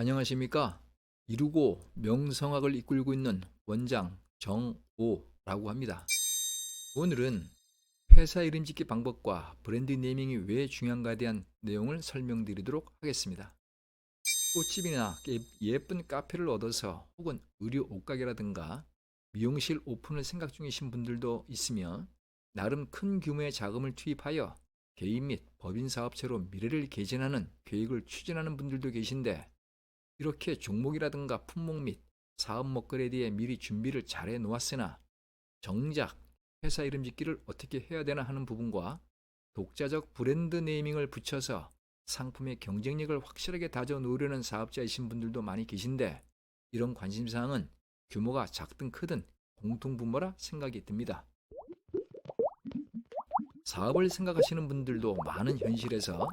안녕하십니까? 이루고 명성학을 이끌고 있는 원장 정오라고 합니다. 오늘은 회사 이름 짓기 방법과 브랜드 네이밍이 왜 중요한가에 대한 내용을 설명드리도록 하겠습니다. 꽃집이나 예- 예쁜 카페를 얻어서 혹은 의류 옷가게라든가 미용실 오픈을 생각 중이신 분들도 있으며 나름 큰 규모의 자금을 투입하여 개인 및 법인 사업체로 미래를 개진하는 계획을 추진하는 분들도 계신데 이렇게 종목이라든가 품목 및 사업 먹거리에 대해 미리 준비를 잘 해 놓았으나 정작 회사 이름 짓기를 어떻게 해야 되나 하는 부분과 독자적 브랜드 네이밍을 붙여서 상품의 경쟁력을 확실하게 다져 놓으려는 사업자이신 분들도 많이 계신데 이런 관심사항은 규모가 작든 크든 공통분모라 생각이 듭니다. 사업을 생각하시는 분들도 많은 현실에서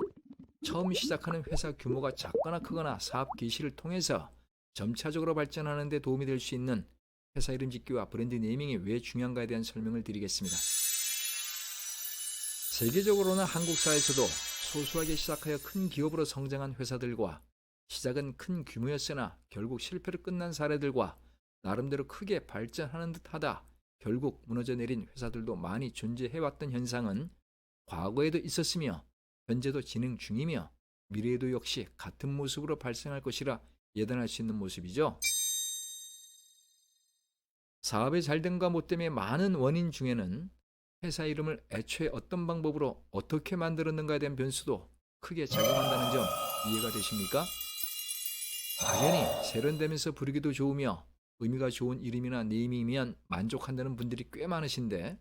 처음 시작하는 회사 규모가 작거나 크거나 사업 개시를 통해서 점차적으로 발전하는 데 도움이 될 수 있는 회사 이름 짓기와 브랜드 네이밍이 왜 중요한가에 대한 설명을 드리겠습니다. 세계적으로나 한국 사회에서도 소소하게 시작하여 큰 기업으로 성장한 회사들과 시작은 큰 규모였으나 결국 실패로 끝난 사례들과 나름대로 크게 발전하는 듯하다 결국 무너져 내린 회사들도 많이 존재해왔던 현상은 과거에도 있었으며 현재도 진행 중이며 미래에도 역시 같은 모습으로 발생할 것이라 예단할 수 있는 모습이죠. 사업의 잘됨과 못됨의 많은 원인 중에는 회사 이름을 애초에 어떤 방법으로 어떻게 만들었는가에 대한 변수도 크게 작용한다는 점 이해가 되십니까? 당연히 세련되면서 부르기도 좋으며 의미가 좋은 이름이나 네이밍이면 만족한다는 분들이 꽤 많으신데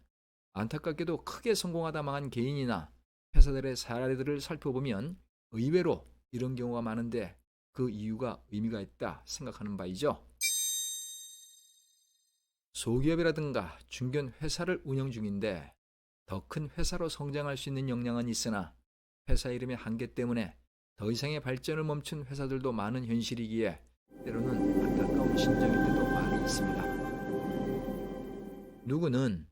안타깝게도 크게 성공하다 망한 개인이나 회사들의 사례들을 살펴보면 의외로 이런 경우가 많은데 그 이유가 의미가 있다 생각하는 바이죠. 소기업이라든가 중견 회사를 운영 중인데 더 큰 회사로 성장할 수 있는 역량은 있으나 회사 이름의 한계 때문에 더 이상의 발전을 멈춘 회사들도 많은 현실이기에 때로는 안타까운 진정일 때도 많이 있습니다. 누구는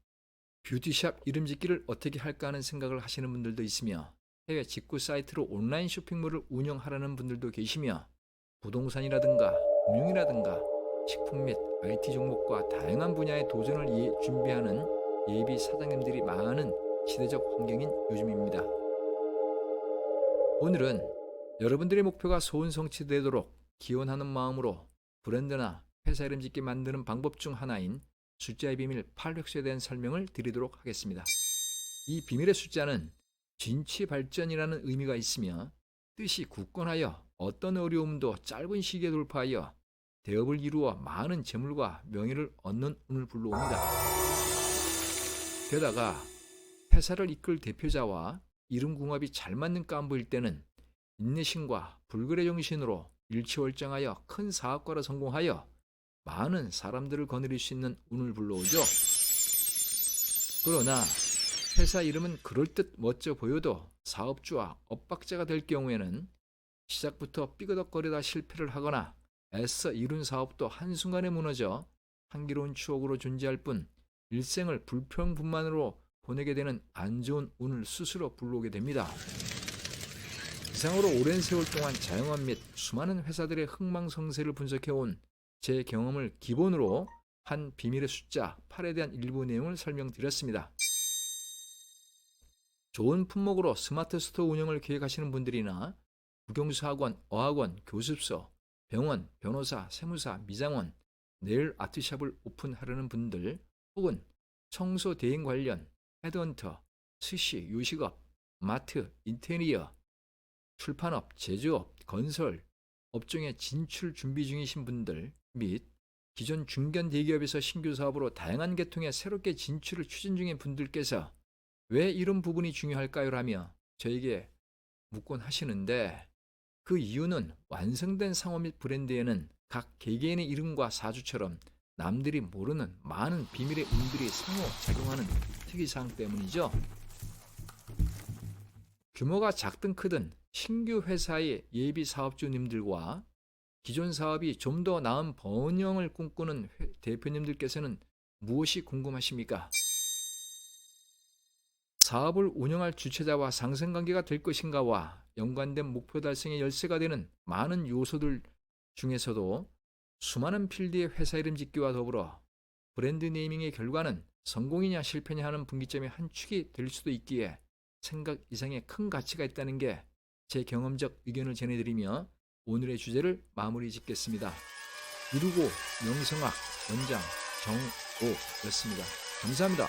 뷰티샵 이름 짓기를 어떻게 할까 하는 생각을 하시는 분들도 있으며 해외 직구 사이트로 온라인 쇼핑몰을 운영하라는 분들도 계시며 부동산이라든가 금융이라든가 식품 및 IT 종목과 다양한 분야의 도전을 예- 준비하는 예비 사장님들이 많은 시대적 환경인 요즘입니다. 오늘은 여러분들의 목표가 소원 성취되도록 기원하는 마음으로 브랜드나 회사 이름 짓기 만드는 방법 중 하나인 숫자의 비밀 8획수에 대한 설명을 드리도록 하겠습니다. 이 비밀의 숫자는 진취 발전이라는 의미가 있으며 뜻이 굳건하여 어떤 어려움도 짧은 시기에 돌파하여 대업을 이루어 많은 재물과 명예를 얻는 운을 불러옵니다. 게다가 회사를 이끌 대표자와 이름 궁합이 잘 맞는 깐부일 때는 인내심과 불굴의 정신으로 일치월장하여 큰 사업가로 성공하여 많은 사람들을 거느릴 수 있는 운을 불러오죠. 그러나 회사 이름은 그럴듯 멋져 보여도 사업주와 엇박자가 될 경우에는 시작부터 삐그덕거리다 실패를 하거나 애써 이룬 사업도 한순간에 무너져 향기로운 추억으로 존재할 뿐 일생을 불평분만으로 보내게 되는 안 좋은 운을 스스로 불러오게 됩니다. 이상으로 오랜 세월 동안 자영업 및 수많은 회사들의 흥망성쇠를 분석해온 제 경험을 기본으로 한 비밀의 숫자 8에 대한 일부 내용을 설명드렸습니다. 좋은 품목으로 스마트 스토어 운영을 계획하시는 분들이나 국영수 학원, 어학원, 교습소, 병원, 변호사, 세무사, 미장원, 네일 아트샵을 오픈하려는 분들 혹은 청소 대행 관련 헤드헌터, 스시, 요식업, 마트, 인테리어, 출판업, 제조업, 건설, 업종에 진출 준비 중이신 분들 및 기존 중견 대기업에서 신규 사업으로 다양한 계통의 새롭게 진출을 추진 중인 분들께서 왜 이런 부분이 중요할까요? 라며 저에게 묻곤 하시는데 그 이유는 완성된 상호 및 브랜드에는 각 개개인의 이름과 사주처럼 남들이 모르는 많은 비밀의 운들이 상호 작용하는 특이사항 때문이죠. 규모가 작든 크든 신규 회사의 예비 사업주님들과 기존 사업이 좀 더 나은 번영을 꿈꾸는 대표님들께서는 무엇이 궁금하십니까? 사업을 운영할 주체자와 상생관계가 될 것인가와 연관된 목표 달성의 열쇠가 되는 많은 요소들 중에서도 수많은 필드의 회사 이름 짓기와 더불어 브랜드 네이밍의 결과는 성공이냐 실패냐 하는 분기점의 한 축이 될 수도 있기에 생각 이상의 큰 가치가 있다는 게 제 경험적 의견을 전해드리며 오늘의 주제를 마무리 짓겠습니다. 이루고 명성학 원장 정오였습니다. 감사합니다.